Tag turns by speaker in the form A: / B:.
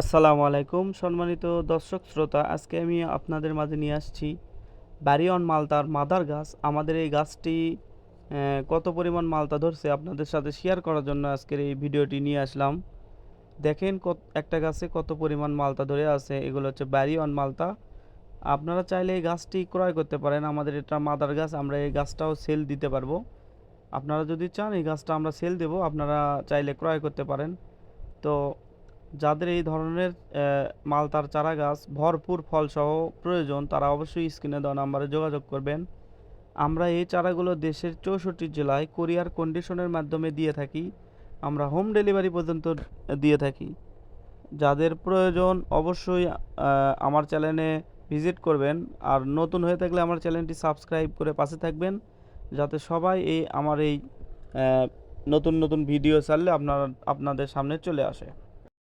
A: আসসালামু আলাইকুম সম্মানিত দর্শক শ্রোতা, আজকে আমি আপনাদের মাঝে নিয়ে আসছি ব্যারিয়ন মালতার মাদার গাছ। আমাদের এই গাছটি কত পরিমাণ মালতা ধরছে আপনাদের সাথে শেয়ার করার জন্য আজকের এই ভিডিওটি নিয়ে আসলাম। দেখেন কত, একটা গাছে কত পরিমাণ মালতা ধরে আছে, এগুলো হচ্ছে ব্যারিয়ন মালতা আপনারা চাইলে এই গাছটি ক্রয় করতে পারেন, আমাদের এটা মাদার গাছ, আমরা এই গাছটাও সেল দিতে পারব। আপনারা যদি চান এই গাছটা আমরা সেল দেব, আপনারা চাইলে ক্রয় করতে পারেন। তো যাদের এই ধরনের মালতার চারা গাছ ভরপুর ফলসহ প্রয়োজন, তারা অবশ্যই স্ক্রিনে দেওয়া নাম্বারে যোগাযোগ করবেন। আমরা এই চারাগুলো দেশের চৌষট্টি জেলায় কোরিয়ার কন্ডিশনের মাধ্যমে দিয়ে থাকি। আমরা হোম ডেলিভারি পর্যন্ত দিয়ে থাকি। যাদের প্রয়োজন অবশ্যই আমার চ্যানেলে ভিজিট করবেন। আর নতুন হয়ে থাকলে আমার চ্যানেলটি সাবস্ক্রাইব করে পাশে থাকবেন। যাতে সবাই এই, আমার এই নতুন নতুন ভিডিও ছাড়লে আপনার, আপনাদের সামনে চলে আসে।